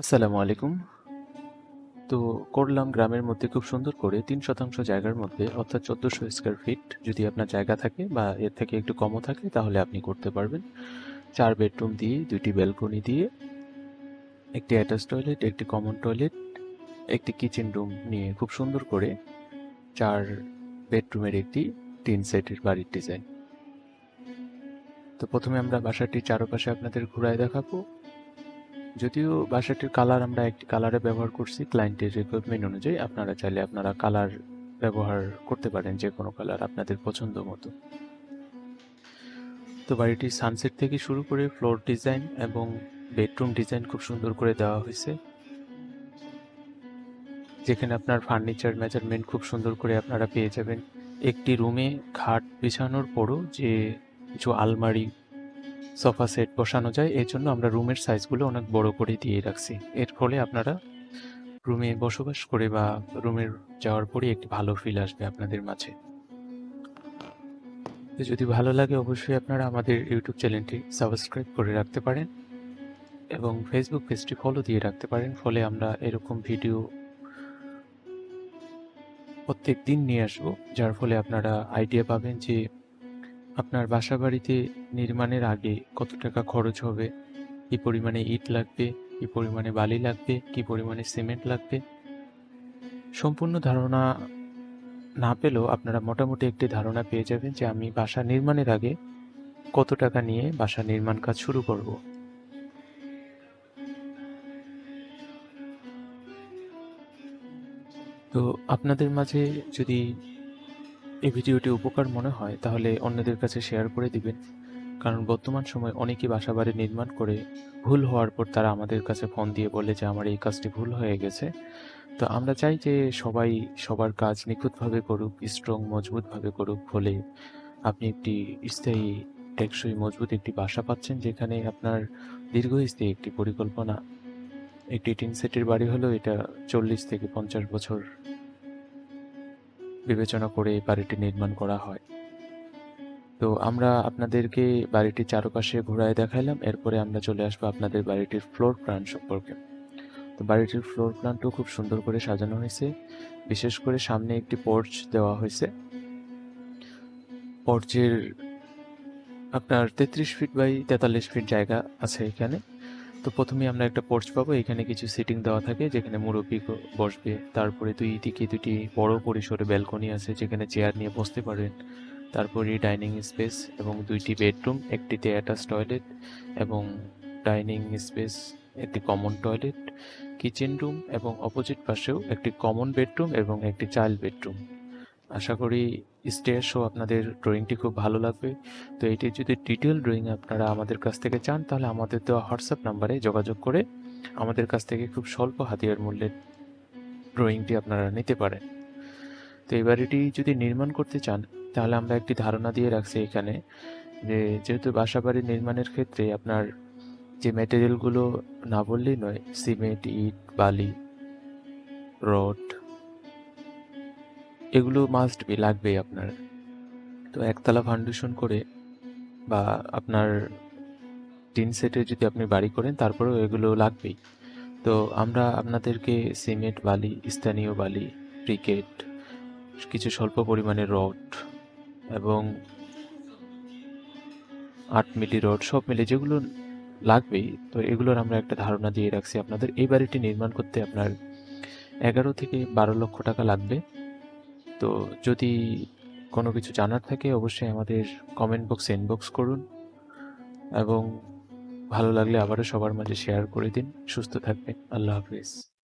আসসালামু আলাইকুম। তো করলাম গ্রামের মধ্যে খুব সুন্দর করে তিন শতাংশ জায়গার মধ্যে, অর্থাৎ চোদ্দোশো স্কোয়ার ফিট যদি আপনার জায়গা থাকে বা এর থেকে একটু কমও থাকে তাহলে আপনি করতে পারবেন। চার বেডরুম দিয়ে, দুইটি ব্যালকনি দিয়ে, একটি অ্যাটাচ টয়লেট একটি কমন টয়লেট একটি কিচেন রুম নিয়ে খুব সুন্দর করে চার বেডরুমের একটি তিন সেটের বাড়ির ডিজাইন তো প্রথমে আমরা বাসাটির চারপাশে আপনাদের ঘুরায় দেখাবো। যদিও বাসাটির কালার আমরা একটি কালারে ব্যবহার করছি ক্লায়েন্টের রিকোয়ারমেন্ট অনুযায়ী আপনারা চাইলে আপনারা কালার ব্যবহার করতে পারেন যে কোনো কালার আপনাদের পছন্দ মতো। তো বাড়িটি সানসেট থেকে শুরু করে ফ্লোর ডিজাইন এবং বেডরুম ডিজাইন খুব সুন্দর করে দেওয়া হয়েছে। যেখানে আপনার ফার্নিচার মেজারমেন্ট খুব সুন্দর করে আপনারা পেয়ে যাবেন। একটি রুমে খাট বিছানোর পরও যে কিছু আলমারি সোফা সেট বসানো যায়, এর জন্য আমরা রুমের সাইজগুলো অনেক বড় করে দিয়ে রাখছি। এর ফলে আপনারা রুমে বসবাস করে বা রুমের যাওয়ার পরে একটি ভালো ফিল আসবে আপনাদের মাঝে। যদি ভালো লাগে অবশ্যই আপনারা আমাদের ইউটিউব চ্যানেলটি সাবস্ক্রাইব করে রাখতে পারেন এবং ফেসবুক পেজটি ফলো দিয়ে রাখতে পারেন, ফলে আমরা এরকম ভিডিও প্রত্যেক দিন নিয়ে আসব, যার ফলে আপনারা আইডিয়া পাবেন যে আপনার বাসা বাড়িতে নির্মাণের আগে কত টাকা খরচ হবে? কি পরিমাণে ইট লাগবে? কি পরিমাণে বালি লাগবে? কি পরিমাণে সিমেন্ট লাগবে? সম্পূর্ণ ধারণা না পেলেও আপনারা মোটামুটি একটি ধারণা পেয়ে যাবেন যে আমি বাসা নির্মাণের আগে কত টাকা নিয়ে বাসা নির্মাণ কাজ শুরু করব। তো আপনাদের মাঝে যদি এই ভিডিওটি উপকার মনে হয়, তাহলে অন্যদের কাছে শেয়ার করে দিবেন। কারণ বর্তমান সময় অনেকেই বাসা বাড়ি নির্মাণ করে ভুল হওয়ার পর তারা আমাদের কাছে ফোন দিয়ে বলে যে, আমার এই কাজটি ভুল হয়ে গেছে। তো আমরা চাই যে সবাই সবার কাজ নিখুঁতভাবে করুক স্ট্রং মজবুতভাবে করুক, ফলে আপনি একটি স্থায়ী, টেকসই, মজবুত একটি বাসা পাচ্ছেন, যেখানে আপনার দীর্ঘস্থায়ী একটি পরিকল্পনা। একটি টিন সেটের বাড়ি হলেও এটা চল্লিশ থেকে পঞ্চাশ বছর বিবেচনা করে বাড়িটি নির্মাণ করা হয়। তো আমরা আপনাদেরকে বাড়িটির চারপাশে ঘোরায় দেখাইলাম, এরপরে আমরা চলে আসব আপনাদের বাড়িটির ফ্লোর প্ল্যান সম্পর্কে। তো বাড়িটির ফ্লোর প্ল্যানটাও খুব সুন্দর করে সাজানো হয়েছে, বিশেষ করে সামনে একটি পর্চ দেওয়া হয়েছে। পর্চের আপনার তেত্রিশ ফিট বাই তেতাল্লিশ ফিট জায়গা আছে এখানে। তো প্রথমে আমরা একটা পোর্চ পাবো। এখানে কিছু সিটিং দেওয়া থাকে, যেখানে মুরব্বী বসবে। তারপরে দুই দিকে দুটি বড় পরিসরে ব্যালকনি আছে, যেখানে চেয়ার নিয়ে বসতে পারেন। তারপরে ডাইনিং স্পেস এবং দুইটি বেডরুম একটিতে অ্যাটাচ টয়লেট এবং ডাইনিং স্পেস একটি কমন টয়লেট কিচেন রুম এবং অপোজিট পাশেও একটি কমন বেডরুম এবং একটি চাইল্ড বেডরুম আশা করি স্টেয়ার শো আপনাদের ড্রয়িংটি খুব ভালো লাগবে। তো এটি যদি ডিটেল ড্রয়িং আপনারা আমাদের কাছ থেকে চান, তাহলে আমাদের দেওয়া হোয়াটসঅ্যাপ নাম্বারে যোগাযোগ করে আমাদের কাছ থেকে খুব স্বল্প হাতিয়ার মূল্যের ড্রয়িংটি আপনারা নিতে পারেন। তো এই বাড়িটি যদি নির্মাণ করতে চান, তাহলে আমরা একটি ধারণা দিয়ে রাখছি এখানে যে যেহেতু বাসা বাড়ি নির্মাণের ক্ষেত্রে আপনার যে ম্যাটেরিয়ালগুলো না বললেই নয় সিমেন্ট ইট, বালি, রড এগুলো মাস্ট বি লাগবেই আপনার। তো একতলা ফাউন্ডেশন করে বা আপনার টিন সেটে যদি আপনি বাড়ি করেন, তারপরেও এগুলো লাগবেই। তো আমরা আপনাদেরকে সিমেন্ট বালি, স্থানীয় বালি ব্রিকেট কিছু স্বল্প পরিমাণে রড এবং আট মিলি রড সব মিলে যেগুলো লাগবেই, তো এগুলোর আমরা একটা ধারণা দিয়ে রাখছি আপনাদের। এই বাড়িটি নির্মাণ করতে আপনার এগারো থেকে বারো লক্ষ টাকা লাগবে। তো যদি কোনো কিছু জানার থাকে, অবশ্যই আমাদের কমেন্ট বক্সে ইনবক্স করুন। এবং ভালো লাগলে আবারও সবার মাঝে শেয়ার করে দিন। সুস্থ থাকবেন। আল্লাহ হাফিজ।